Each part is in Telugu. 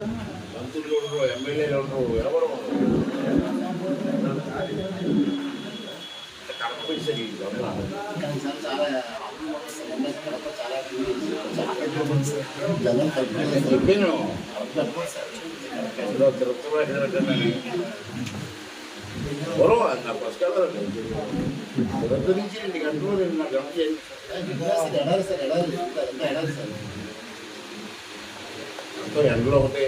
మంత్రులు ఉండరు ఎమ్మెల్యేలు ఉండరు ఎవరు చెప్పాను గొడవ సార్ ఎడాలి సార్ సార్ మొత్తం ఎండలో ఒకటే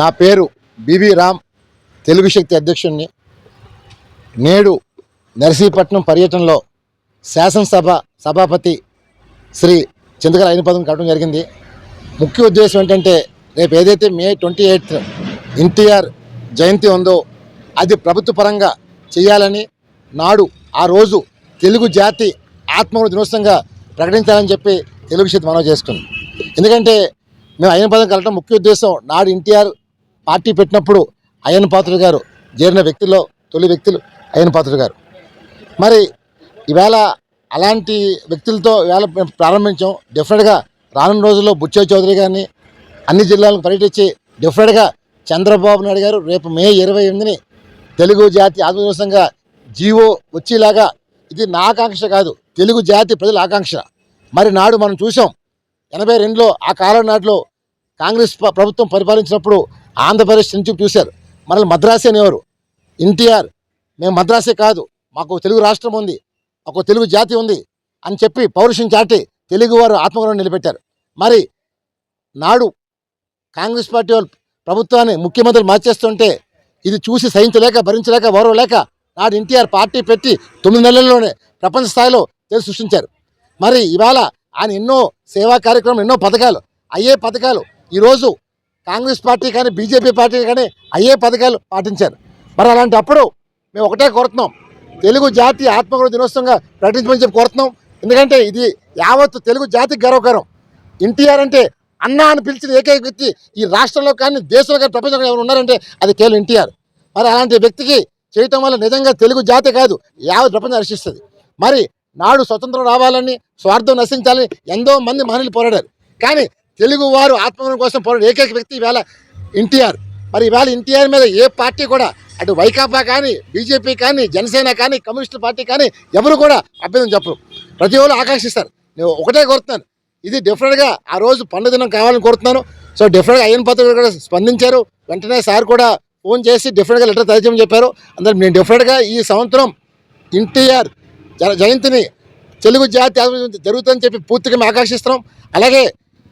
నా పేరు బివి రామ్ తెలుగు శక్తి అధ్యక్షుడిని. నేడు నర్సీపట్నం పర్యటనలో శాసనసభ సభాపతి శ్రీ చింతకల అయినపదం కావడం జరిగింది. ముఖ్య ఉద్దేశం ఏంటంటే రేపు ఏదైతే మే ట్వంటీ ఎయిత్ ఎన్టీఆర్ జయంతి ఉందో అది ప్రభుత్వ పరంగా చేయాలని నాడు ఆ రోజు తెలుగు జాతి ఆత్మగౌరవ దినోత్సవంగా ప్రకటించాలని చెప్పి తెలుగు శక్తి మనవి చేస్తుంది ఎందుకంటే మేము అయ్యన పదం కలగడం ముఖ్య ఉద్దేశం నాడు ఎన్టీఆర్ పార్టీ పెట్టినప్పుడు అయ్యన్ పాత్రుడు గారు చేరిన వ్యక్తుల్లో తొలి వ్యక్తులు అయ్యన్ పాత్రుడు గారు. మరి ఈవేళ అలాంటి వ్యక్తులతో ఈవేళ మేము ప్రారంభించాం. డెఫినెట్గా రానున్న రోజుల్లో బుచ్చయ్య చౌదరి గారిని అన్ని జిల్లాలకు పర్యటించి డెఫినెట్గా చంద్రబాబు నాయుడు గారు రేపు మే ఇరవై ఎనిమిదిని తెలుగు జాతి ఆత్మవిశ్వాసంగా జీవో వచ్చేలాగా ఇది నా ఆకాంక్ష కాదు. తెలుగు జాతి ప్రజల ఆకాంక్ష. మరి నాడు మనం చూసాం ఎనభై రెండులో ఆ కాలం నాటిలో కాంగ్రెస్ ప్రభుత్వం పరిపాలించినప్పుడు ఆంధ్రప్రదేశ్ నుంచి చూశారు. మనల్ని మద్రాసే అనేవారు. ఎన్టీఆర్ మేము మద్రాసే కాదు మాకు తెలుగు రాష్ట్రం ఉంది మాకు తెలుగు జాతి ఉంది అని చెప్పి పౌరుషం చాటి తెలుగువారు ఆత్మగౌరవం నిలబెట్టారు. మరి నాడు కాంగ్రెస్ పార్టీ వాళ్ళు ప్రభుత్వాన్ని ముఖ్యమంత్రి మార్చేస్తుంటే ఇది చూసి సహించలేక భరించలేక ఓర్వలేక నాడు ఎన్టీఆర్ పార్టీ పెట్టి తొమ్మిది నెలల్లోనే ప్రపంచ స్థాయిలో తెలుగు సృష్టించారు. మరి ఇవాళ ఆయన ఎన్నో సేవా కార్యక్రమం ఎన్నో పథకాలు అయ్యే పథకాలు ఈరోజు కాంగ్రెస్ పార్టీ కానీ బీజేపీ పార్టీ కానీ అయ్యే పథకాలు పాటించారు. మరి అలాంటప్పుడు మేము ఒకటే కోరుతున్నాం. తెలుగు జాతి ఆత్మగౌరవ దినోత్సవంగా ప్రకటించమని చెప్పి కోరుతున్నాం. ఎందుకంటే ఇది యావత్తు తెలుగు జాతికి గర్వకరం ఎన్టీఆర్ అంటే అన్న అని పిలిచిన ఏకైక వ్యక్తి ఈ రాష్ట్రంలో కానీ దేశంలో కానీ ప్రపంచంలో ఎవరు ఉన్నారంటే అది కేవలం ఎన్టీఆర్. మరి అలాంటి వ్యక్తికి చేయటం వల్ల నిజంగా తెలుగు జాతి కాదు యావత్ ప్రపంచం హర్షిస్తుంది మరి నాడు స్వతంత్రం రావాలని స్వార్థం నశించాలని ఎంతో మంది మహనీయులు పోరాడారు. కానీ తెలుగు వారు ఆత్మగౌరవం కోసం పోరాడు ఏకైక వ్యక్తి ఈవేళ ఎన్టీఆర్. మరి ఈవేళ ఎన్టీఆర్ మీద ఏ పార్టీ కూడా అటు వైకాపా కానీ బీజేపీ కానీ జనసేన కానీ కమ్యూనిస్ట్ పార్టీ కానీ ఎవరు కూడా అభ్యర్థం చెప్పరు. ప్రతి ఒక్కరు ఆకాంక్షిస్తారు. నేను ఒకటే కోరుతున్నాను. ఇది డెఫినెట్గా ఆ రోజు పండుగ దినం కావాలని కోరుతున్నాను. సో డెఫినెట్గా అయ్యన్ పాత్ర కూడా స్పందించారు. వెంటనే సార్ కూడా ఫోన్ చేసి డెఫినెట్గా లెటర్ తయారు చెప్పారు. అందరూ నేను డెఫినెట్గా ఈ సంవత్సరం ఎన్టీఆర్ జయంతిని తెలుగు జాతి జరుగుతుందని చెప్పి పూర్తిగా మేము ఆకాంక్షిస్తున్నాం. అలాగే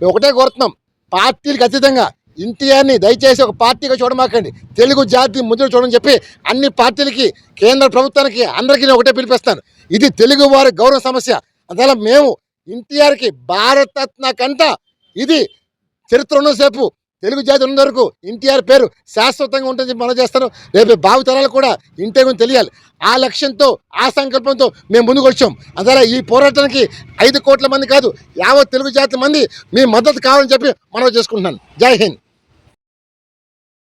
మేము ఒకటే కోరుతున్నాం. పార్టీలకు అతీతంగా ఎన్టీఆర్ని దయచేసి ఒక పార్టీగా చూడమాకండి. తెలుగు జాతి ముద్ర చూడని చెప్పి అన్ని పార్టీలకి కేంద్ర ప్రభుత్వానికి అందరికీ నేను ఒకటే పిలిపిస్తాను. ఇది తెలుగు వారి గౌరవ సమస్య. అందువల్ల మేము ఎన్టీఆర్కి భారతరత్న కంట ఇది చరిత్ర ఉన్నసేపు తెలుగు జాతి ఉన్నంత వరకు ఎన్టీఆర్ పేరు శాశ్వతంగా ఉంటుంది మనం చేస్తాను. రేపు భావితరాలు కూడా ఇంటే గురించి తెలియాలి. ఆ లక్ష్యంతో ఆ సంకల్పంతో మేము ముందుకు వచ్చాం. అందువల్ల ఈ పోరాటానికి ఐదు కోట్ల మంది కాదు యావత్ తెలుగు జాతి మంది మీ మద్దతు కావాలని చెప్పి మనం చేసుకుంటున్నాను జై హింద్.